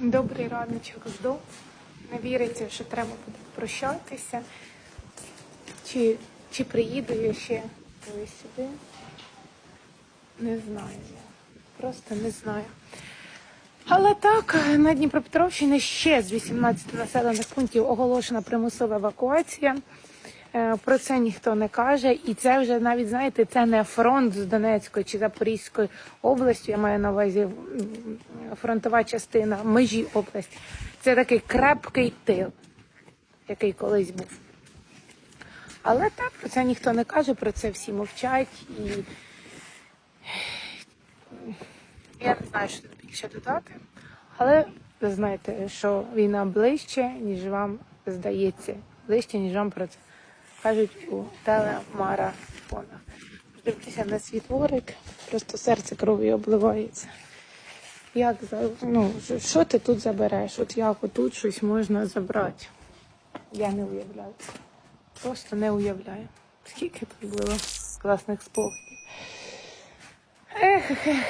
Добрий раночок знов. Не віриться, що треба буде прощатися. Чи, чи приїду я ще колись сюди? Не знаю. я. Просто не знаю. Але так, на Дніпропетровщині ще з 18 населених пунктів оголошена примусова евакуація. Е, Про це ніхто не каже, і це вже навіть знаєте, це не фронт з Донецької чи Запорізької області. Я маю на увазі фронтова частина межі області. Це такий крепкий тил, який колись був. Але так про це ніхто не каже, про це всі мовчать і я не знаю, що більше додати. Але ви знаєте, що війна ближче, ніж вам здається, ближче, ніж вам про це кажуть у телемарафонах. Дивіться на свій творик, просто серце кров'ю обливається. Як ну що- ти тут забереш? От як отут щось можна забрати? Я не уявляю. Просто не уявляю. Скільки тут було класних спогадів. Ех, ех.